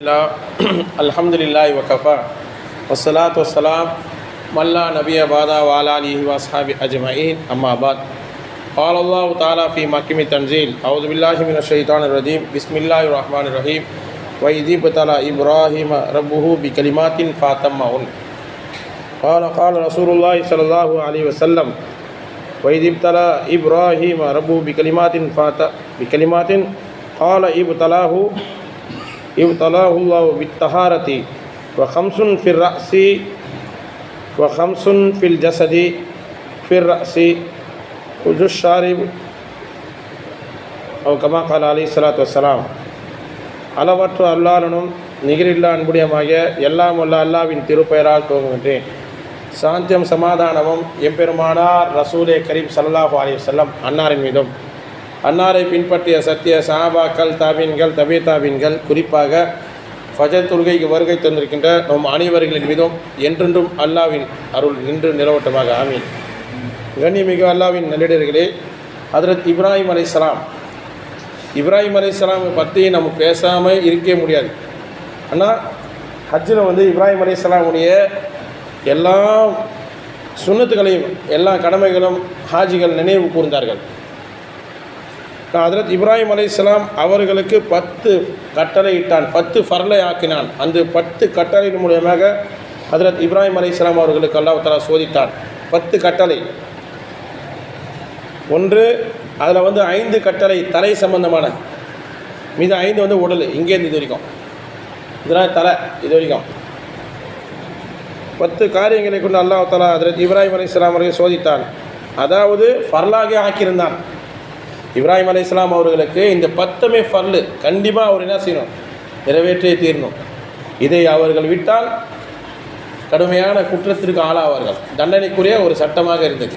الحمد لله وكفى والصلاة والسلام من لا نبي بعد وعلى آله وأصحابه أجمعين أما بعد. قال الله تعالى في محكم التنزيل أعوذ بالله من الشيطان الرجيم بسم الله الرحمن الرحيم وإذ ابتلى إبراهيم ربه بكلمات فأتمهن. قال قال رسول الله صلى الله عليه وسلم وإذ ابتلى إبراهيم ربه بكلمات فات بكلمات قال ابتلاه இவ்தலாஹுல்லாஹ் வித்தஹாரதி வ ஹம்சுன் ஃபிர் ரஹ்சி வ ஹம்சுன் ஃபில் ஜசதி ஃபிர் ரஹ்சி உஜுஷாரிப் அவ் கமா கால அலி சலாத் வசலாம் அளவற்ற அல்லாலனும் நிகரில்லா அன்புடையமாக எல்லாம் உள்ள அல்லாவின் திருப்பெயரால் துவங்குகின்றேன். சாந்தியம் சமாதானமும் எம்பெருமானார் ரசூலே கரீம் சல்லாஹூ அலி வல்லம் அன்னாரின் மீதும். அன்னாரை பின்பற்றிய சத்திய சாபாக்கள் தாபீன்கள் தபே தாபீன்கள் குறிப்பாக ஃபஜர் தொழுகைக்கு வருகை தந்திருக்கின்ற நம் அனைவர்களின் மீதும் என்றென்றும் அல்லாவின் அருள் நின்று நிலவட்டமாக. ஆமீன். கண்ணியமிகு அல்லாவின் நல்லிடர்களே அதரத் இப்ராஹிம் அலைஹிஸ்ஸலாம். இப்ராஹிம் அலைஹிஸ்ஸலாமை பற்றி நம்ம பேசாமல் இருக்கவே முடியாது. ஆனால் ஹஜ்ஜில் வந்து இப்ராஹிம் அலைஹிஸ்ஸலாமுடைய எல்லா சுண்ணத்துகளையும் எல்லா கடமைகளும் ஹாஜிகள் நினைவு கூர்ந்தார்கள். ஹதரத் இப்ராஹிம் அலையாம் அவர்களுக்கு பத்து கட்டளை இட்டான் பத்து ஃபர்லை ஆக்கினான். அந்த பத்து கட்டளையின் மூலியமாக ஹதரத் இப்ராஹிம் அலையாம் அவர்களுக்கு அல்லாஹ் சோதித்தான். பத்து கட்டளை. ஒன்று அதில் வந்து ஐந்து கட்டளை தலை சம்பந்தமான. மீது ஐந்து வந்து உடல் இங்கேருந்து இது வரைக்கும். இதெல்லாம் தலை இது வரைக்கும். பத்து காரியங்களை கொண்டு அல்லாஹ் ஹதரத் இப்ராஹிம் அலையாம் அவர்களை சோதித்தான். அதாவது ஃபர்லாக ஆக்கியிருந்தான். இப்ராஹிம் அலைஹிஸ்ஸலாம் அவர்களுக்கு இந்த பத்துமே ஃபர்லு கண்டிப்பாக அவர் என்ன செய்யணும்? நிறைவேற்றியே தீரணும். இதை அவர்கள் விட்டால் கடுமையான குற்றத்திற்கு ஆளாவார்கள். தண்டனைக்குரிய ஒரு சட்டமாக இருந்தது.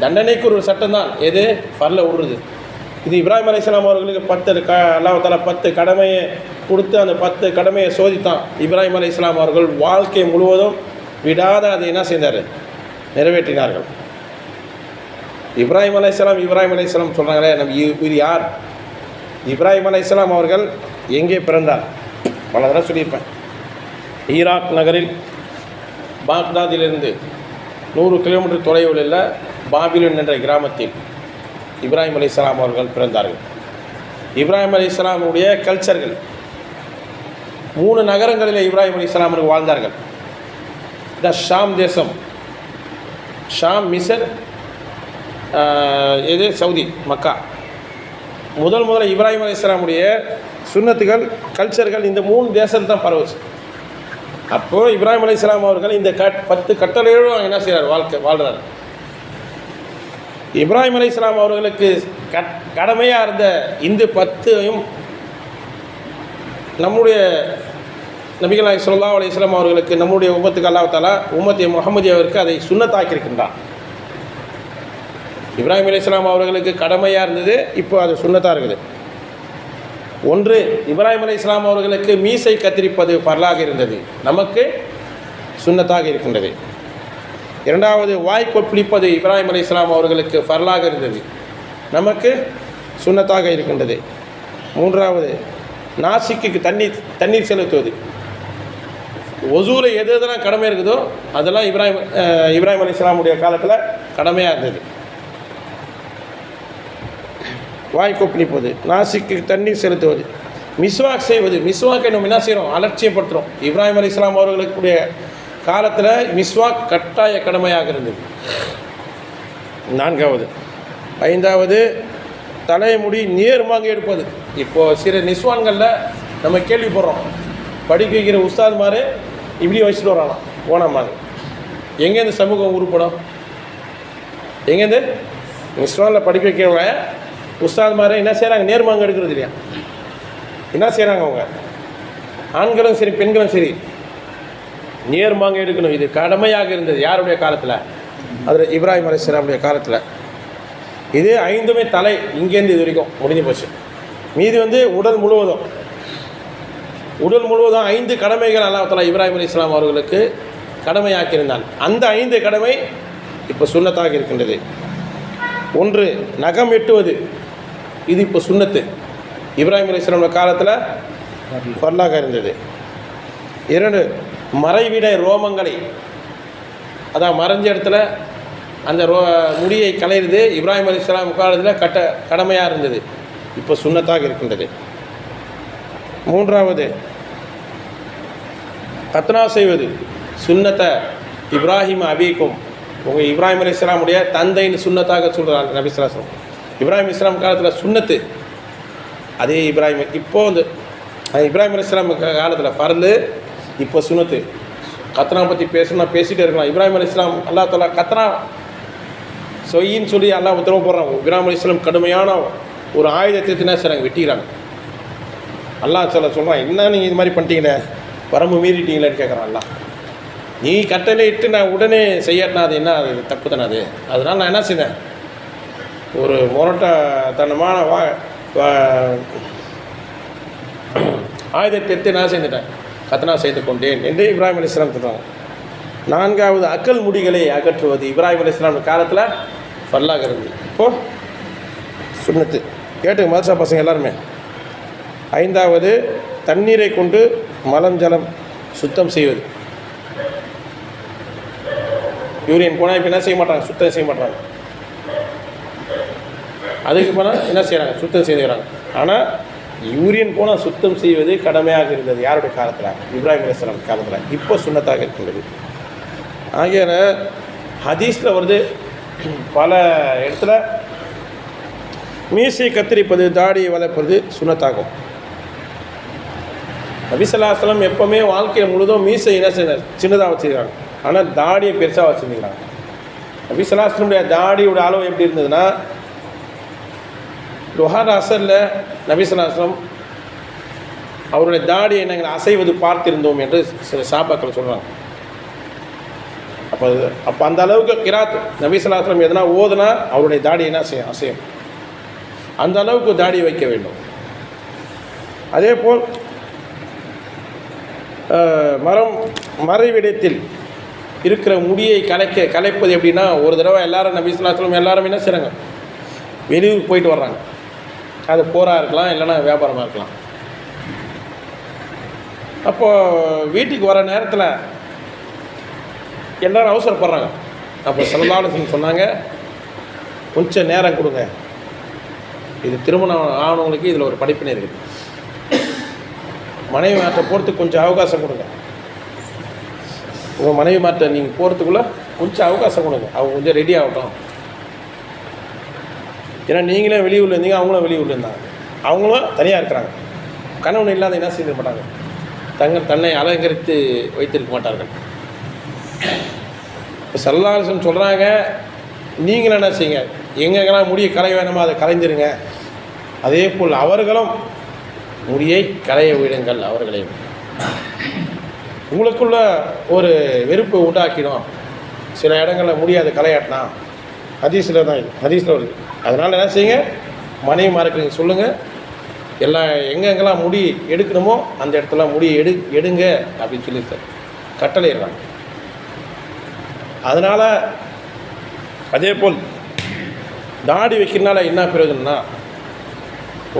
தண்டனைக்கு ஒரு சட்டம் தான். எது? ஃபர்ல விடுறது இது இப்ராஹிம் அலைஹிஸ்ஸலாம் அவர்களுக்கு பத்து க அல்லாஹால பத்து கடமையை கொடுத்து அந்த பத்து கடமையை சோதித்தான். இப்ராஹிம் அலைஹிஸ்ஸலாம் அவர்கள் வாழ்க்கை முழுவதும் விடாத அதை என்ன செய்தார்? நிறைவேற்றினார்கள். இப்ராஹிம் அலையாம் இப்ராஹிம் அலையாம் சொல்கிறாங்களே நம்ம இது யார்? இப்ராஹிம் அலையாம் அவர்கள் எங்கே பிறந்தார்? பல தடவை சொல்லியிருப்பேன். ஈராக் நகரில் பாக்தாதிலிருந்து நூறு கிலோமீட்டர் தொலைவில் உள்ள பாபிலன் என்ற கிராமத்தில் இப்ராஹிம் அலைஹிஸ்ஸலாம் அவர்கள் பிறந்தார்கள். இப்ராஹிம் அலைஹிஸ்ஸலாமுடைய கல்ச்சர்கள் மூணு நகரங்களில் இப்ராஹிம் அலி இஸ்லாம் வாழ்ந்தார்கள். த ஷாம் தேசம் ஷாம் மிசர் இது சவுதி மக்கா. முதல் முதல்ல இப்ராஹிம் இஸ்லாமுடைய சுன்னத்துகள் கல்ச்சர்கள் இந்த மூணு தேசத்தில் தான் பரவுச்சு. அப்போது இப்ராஹிம் அலைஹிஸ்ஸலாம் அவர்கள் இந்த கட் பத்து கட்டளையோடு அவங்க என்ன செய்கிறார் வாழ்க்கை வாழ்கிறார் இப்ராஹிம் அலைஹிஸ்ஸலாம் அவர்களுக்கு கட் கடமையாக இருந்த இந்த பத்தையும் நம்முடைய நபிகளாய் சொல்லா அலி இஸ்லாம் அவர்களுக்கு நம்முடைய உமத்துக்கு அல்லாத்தாலா உமத்திய உம்மத்தி முகமது அவருக்கு அதை சுண்ணத்தாக்கியிருக்கின்றான் இப்ராஹிம் இஸ்லாம் அவர்களுக்கு கடமையாக இருந்தது இப்போ அது சுண்ணத்தாக இருக்குது. ஒன்று இப்ராஹிம் இஸ்லாம் அவர்களுக்கு மீசை கத்திரிப்பது பரலாக இருந்தது. நமக்கு சுண்ணத்தாக இருக்கின்றது. இரண்டாவது வாய் கொப்பளிப்பது இப்ராஹிம் இஸ்லாம் அவர்களுக்கு பரலாக இருந்தது. நமக்கு சுண்ணத்தாக இருக்கின்றது. மூன்றாவது நாசிக்கு தண்ணீர் தண்ணீர் செலுத்துவது. ஒசூல எது எதெல்லாம் கடமை இருக்குதோ அதெல்லாம் இப்ராஹிம் இப்ராஹிம் அலி இஸ்லாமுடைய காலத்தில் கடமையாக இருந்தது. வாய் கொப்பளிப்பது நாசிக்கு தண்ணீர் செலுத்துவது. மிஸ்வாக் செய்வது. மிஸ்வாக்கை நம்ம என்ன செய்கிறோம் அலட்சியப்படுத்துகிறோம் இப்ராஹிம் அலி இஸ்லாம் அவர்களுக்குடைய காலத்தில் மிஸ்வாக் கட்டாய கடமையாக இருந்தது. நான்காவது. ஐந்தாவது தலைமுடி நேர்மாக எடுப்பது. இப்போது சில நிஸ்வான்களில் நம்ம கேள்விப்படுறோம். படிக்க வைக்கிற உஸ்தாத் மாதிரி இப்படி வச்சுட்டு வரலாம் ஓனமாக எங்கேருந்து சமூகம் உருப்படும்? எங்கேருந்து? நிஸ்வானில் படிக்க வைக்கிறவங்க உஸ்தாத் மாதிரி என்ன செய்கிறாங்க நேர்மாங்க எடுக்கிறது இல்லையா? என்ன செய்கிறாங்க அவங்க? ஆண்களும் சரி பெண்களும் சரி நேர்மாங்க எடுக்கணும். இது கடமையாக இருந்தது. யாருடைய காலத்தில்? அதில் இப்ராஹிம் அலிஸ்லாமுடைய காலத்தில். இது ஐந்துமே தலை இங்கேருந்து இது வரைக்கும் முடிஞ்சு போச்சு. மீதி வந்து உடல் முழுவதும் உடல் முழுவதும் ஐந்து கடமைகள் அல்லாஹ் இப்ராஹிம் அலி இஸ்லாம் அவர்களுக்கு கடமையாக்கியிருந்தான். அந்த ஐந்து கடமை இப்போ சுண்ணத்தாக இருக்கின்றது. ஒன்று நகம் வெட்டுவது இது இப்போ சுண்ணத்து. இப்ராஹிம் அலிஸ்லாமோட காலத்தில் ஃபர்லாக இருந்தது. இரண்டு மறைவிட ரோமங்களை. அதான் மறைஞ்ச இடத்துல அந்த ரோ முடியை களையிறது இப்ராஹிம் அலி இஸ்லாம் காலத்தில் கட்ட கடமையாக இருந்தது. இப்போ சுன்னத்தாக இருக்கின்றது. மூன்றாவது கத்னா செய்வது. சுண்ணத்தை இப்ராஹிம் அபீக்கும். உங்கள் இப்ராஹிம் அலி இஸ்லாமுடைய தந்தைன்னு சுண்ணத்தாக சொல்கிறாங்க நபி இப்ராஹிம் இஸ்லாம் காலத்தில் சுண்ணத்து. அதே இப்ராஹிம் இப்போ வந்து இப்ராஹிம் இஸ்லாம் காலத்தில் பறந்து இப்போ சுண்ணத்து. கத்னா பற்றி பேசணும்னா பேசிகிட்டே இருக்கலாம். இப்ராஹிம் அலி இஸ்லாம் அல்லா தலா கத்னா சொய்யின்னு சொல்லி எல்லாம் உத்தரவு போடுறாங்க. இப்ராஹிம் அலி இஸ்லாம் கடுமையான ஒரு ஆயுதத்தை என்ன செய்கிறாங்க வெட்டிக்கிறாங்க. அல்லாஹ் சொல்ல சொல்கிறான் என்ன நீங்கள் இது மாதிரி பண்ணிட்டீங்களே? வரம்பு மீறிட்டீங்களேன்னு கேட்குறான் அல்லாஹ். நீ கட்டளை இட்டு நான் உடனே செய்யட்டினா அது என்ன அது தப்பு தானே அது? அதனால் நான் என்ன செய்தேன்? ஒரு முரட்டத்தனமான வா ஆயுதத்தை எடுத்து நான் செய்துட்டேன். கத்தனா செய்து கொண்டேன் என்று இப்ராஹிம் அலி இஸ்லாம் சொல்கிறாங்க நான்காவது அக்கல் முடிகளை அகற்றுவது இப்ராஹிம் அலி இஸ்லாம் காலத்தில் ஃபல்லாக இருந்தது. இப்போ சுண்ணத்து. கேட்டுங்க மதரசா பசங்க எல்லாருமே. ஐந்தாவது தண்ணீரை கொண்டு மலம் ஜலம் சுத்தம் செய்வது. யூரியன் போனால் இப்போ என்ன செய்ய மாட்டாங்க? சுத்தம் செய்ய மாட்டாங்க. அதுக்கு போனால் என்ன செய்கிறாங்க சுத்தம் செய்கிறாங்க ஆனால் யூரியன் போனால் சுத்தம் செய்வது கடமையாக இருந்தது. யாருடைய காலத்தில்? இப்ராஹிம் அலிஸ்லாம் காலத்தில். இப்போ சுண்ணத்தாக இருக்கின்றது ஆகியன ஹதீஸில் வருது பல இடத்துல மீசை கத்தரிப்பது தாடியை வளர்ப்பது சுண்ணத்தாகும். நபிசல்லாஸ்லம் எப்போவுமே வாழ்க்கையில் முழுதும் மீசை என்ன செய்ய சின்னதாக வச்சுருக்காங்க. ஆனால் தாடியை பெருசாக வச்சுருக்கிறாங்க. நபிசல்லாஸ்லமுடைய தாடியோட அளவு எப்படி இருந்ததுன்னா லுஹார் அசரில் நபிசல்லாஸ்லம் அவருடைய தாடியை நாங்கள் அசைவது பார்த்திருந்தோம் என்று சில சாபாக்கள் சொல்கிறாங்க அப்போ அப்போ அந்த அளவுக்கு கிராத் நபிசல்லாஸ்லம் எதனா ஓதுனா அவருடைய தாடி என்ன செய்யும் அசையும். அந்த அளவுக்கு தாடி வைக்க வேண்டும். அதே போல் மரம் மறைவிடத்தில் இருக்கிற முடியை கலைக்க கலைப்பது எப்படின்னா ஒரு தடவை எல்லாரும் நபிஸ்லாத்திலும் எல்லாரும் என்ன செய்கிறாங்க வெளியூருக்கு போயிட்டு வர்றாங்க. அது போராக இருக்கலாம் இல்லைன்னா வியாபாரமாக இருக்கலாம். அப்போது வீட்டுக்கு வர நேரத்தில் எல்லோரும் அவசரப்படுறாங்க அப்போ செல்லலாலும் சொன்னாங்க கொஞ்சம் நேரம் கொடுங்க. இது திருமணம் ஆனவங்களுக்கு இதில் ஒரு படிப்பினை இருக்குது மனைவி மாற்ற போகிறதுக்கு கொஞ்சம் அவகாசம் கொடுங்க. உங்கள் மனைவி மாற்ற நீங்கள் போகிறதுக்குள்ளே கொஞ்சம் அவகாசம் கொடுங்க. அவங்க கொஞ்சம் ரெடி ஆகட்டும். ஏன்னா நீங்களே வெளியூரில் இருந்தீங்க அவங்களும் வெளியூரில் இருந்தாங்க. அவங்களும் தனியாக இருக்கிறாங்க. கணவன் இல்லாத என்ன செய்ய மாட்டாங்க தங்கள் தன்னை அலங்கரித்து வைத்திருக்க மாட்டார்கள். இப்போ சல்லாசன் சொல்கிறாங்க நீங்களும் என்ன செய்யுங்க? எங்கெங்கெல்லாம் முடியை கலைய வேணுமோ அதை கலைஞ்சிருங்க அதே போல் அவர்களும் முடியை களைய விடுங்கள் அவர்களையும். உங்களுக்குள்ள ஒரு வெறுப்பை உண்டாக்கிடும். சில இடங்களில் முடியாது கலையாட்டினா ஹதீஸில் தான் இது. ஹதீஸில் வருது அதனால் என்ன செய்யுங்க? மனைவி மார்க்கு சொல்லுங்கள் எல்லா எங்கெங்கெல்லாம் முடி எடுக்கணுமோ அந்த இடத்துல முடி எடு எடுங்க அப்படின்னு சொல்லியிருக்காரு கட்டளையிடுறாங்க. அதனால் அதே போல் தாடி வைக்கிறதுனால என்ன பிரயோஜனம்னா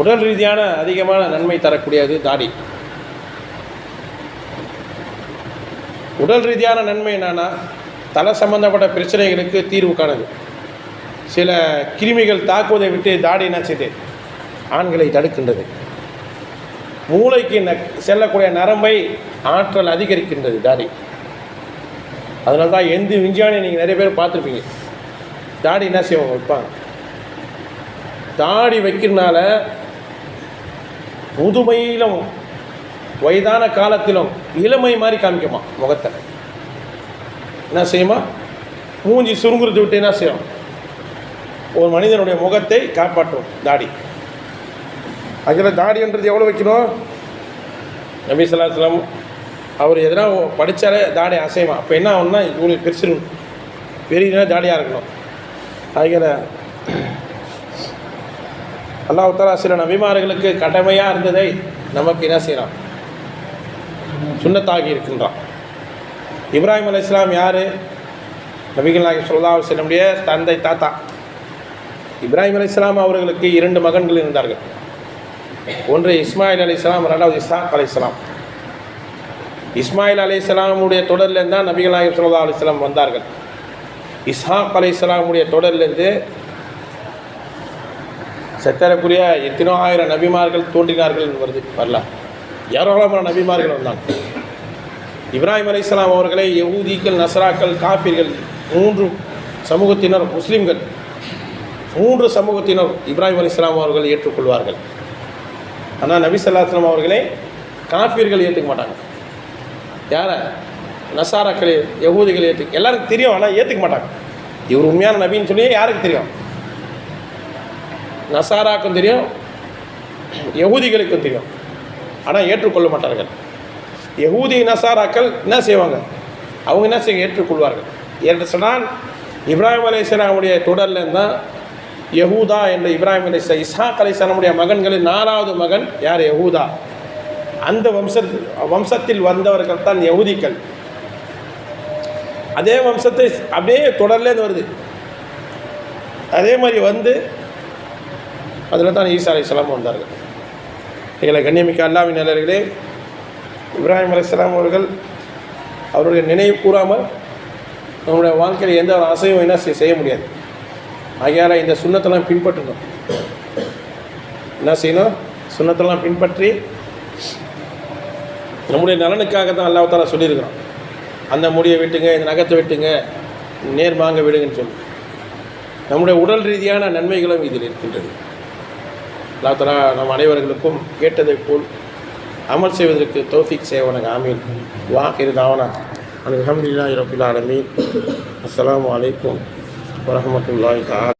உடல் ரீதியான அதிகமான நன்மை தரக்கூடியது தாடி. உடல் ரீதியான நன்மை என்னென்னா தலை சம்பந்தப்பட்ட பிரச்சனைகளுக்கு தீர்வு காணுது. சில கிருமிகள் தாக்குவதை விட்டு தாடி என்ன செய்யுது ஆண்களை தடுக்கின்றது. மூளைக்கு ந செல்லக்கூடிய நரம்பை ஆற்றல் அதிகரிக்கின்றது தாடி. அதனால தான் எந்த விஞ்ஞானியை நீங்கள் நிறைய பேர் பார்த்துருப்பீங்க. தாடி என்ன செய்வாங்க வைப்பாங்க. தாடி வைக்கிறதுனால முதுமையிலும் வயதான காலத்திலும் இளமை மாதிரி காமிக்குமா முகத்தை. என்ன செய்யுமா? மூஞ்சி சுருங்குறது விட்டு என்ன செய்யும்? ஒரு மனிதனுடைய முகத்தை காப்பாற்றும் தாடி. அதில் தாடின்றது எவ்வளோ வைக்கணும்? நபி சொல்லாஸ்லாம் அவர் எதனா படித்தாலே தாடி அசையுமா அப்போ என்ன ஆகும்னா இவங்களுக்கு பெருசிருக்கணும் பெரிய தாடியாக இருக்கணும். அதில் அல்லாஹ் தாலா சில நபிமார்களுக்கு கடமையாக இருந்ததை நமக்கு என்ன செய்கிறான் சுண்ணத்தாகி இருக்கின்றான். இப்ராஹிம் அலி இஸ்லாம் யார்? நபிகள் நாயகம் சொல்லா செல்லமுடைய தந்தை தாத்தா. இப்ராஹிம் அலி இஸ்லாம் அவர்களுக்கு இரண்டு மகன்கள் இருந்தார்கள். ஒன்று இஸ்மாயில் அலிஸ்லாம் ரெண்டாவது இஸ்லாக் அலி இஸ்லாம் இஸ்மாயில் அலிஸ்லாமுடைய தொடர்லேருந்து தான் நபிகள் நாயகம் அலி இஸ்லாம் வந்தார்கள். இஸ்ஹாக் அலிஸ்லாமுடைய தொடர்லேருந்து செத்தரக்குரிய எத்தனோ ஆயிரம் நபிமார்கள் தோன்றினார்கள் வருது வரல. ஏராளமான நபிமார்கள் வந்தாங்க. இப்ராஹிம் அலைஹிஸ்ஸலாம் அவர்களை யகூதிகள் நசராக்கள் காப்பீர்கள் மூன்று சமூகத்தினர் முஸ்லீம்கள் மூன்று சமூகத்தினர் இப்ராஹிம் அலைஹிஸ்ஸலாம் அவர்கள் ஏற்றுக்கொள்வார்கள். ஆனால் நபி ஸல்லல்லாஹு அவர்களே காஃபியர்கள் ஏற்றுக்க மாட்டாங்க. யாரை? நசாராக்கள் யகூதிகள் ஏற்று எல்லாருக்கும் தெரியும் ஆனால் ஏற்றுக்க மாட்டாங்க. இவர் உண்மையான நபின்னு சொல்லி யாருக்கு தெரியும்? நசாராக்கும் தெரியும் யகூதிகளுக்கும் தெரியும். ஆனால் ஏற்றுக்கொள்ள மாட்டார்கள். யகூதி நசாராக்கள் என்ன செய்வாங்க? அவங்க என்ன செய்ய ஏற்றுக்கொள்வார்கள். என்று சொன்னால் இப்ராஹிம் அலைஹிஸ்ஸலாமுடைய தொடர்லேருந்து தான் யகூதா என்ற இப்ராஹிம் அலை இஸ்ஹாக் அலைஹிஸ்ஸலாமுடைய மகன்களின் நாலாவது மகன் யார்? யகூதா. அந்த வம்ச வம்சத்தில் வந்தவர்கள் தான் யகூதிகள். அதே வம்சத்தை அப்படியே தொடர்லேருந்து வருது. அதே மாதிரி வந்து அதில் தான் ஈசா அலைஹிஸ்ஸலாம் வந்தார்கள். எங்களை கண்ணியமிக்க அல்லாவின் நிலையர்களே இப்ராஹிம் அலைஹிஸ்ஸலாம் அவர்கள் அவருடைய நினைவு கூறாமல் நம்முடைய வாழ்க்கையில் எந்த ஒரு அசைவும் என்ன செய்- செய்ய முடியாது. ஆகையால் இந்த சுண்ணத்தெல்லாம் பின்பற்றணும் என்ன செய்யணும்? சுண்ணத்தெல்லாம் பின்பற்றி நம்முடைய நலனுக்காக தான் அல்லாஹ் சொல்லியிருக்கிறோம் அந்த முடியை விட்டுங்க இந்த நகத்தை விட்டுங்க நேர்மாங்க விடுங்கன்னு சொல்லி. நம்முடைய உடல் ரீதியான நன்மைகளும் இதில் இருக்கின்றது. அல்லாத்தலா நம் அனைவர்களுக்கும் கேட்டதை போல் அமல் செய்வதற்கு தௌஃபிக் சேவனக ஆமீன். வாக்கிரு தாவனா. அலமதுல்லா ரபில் ஆலமீன். அஸ்லாம் அலைக்கும் রহমতুল্লাহ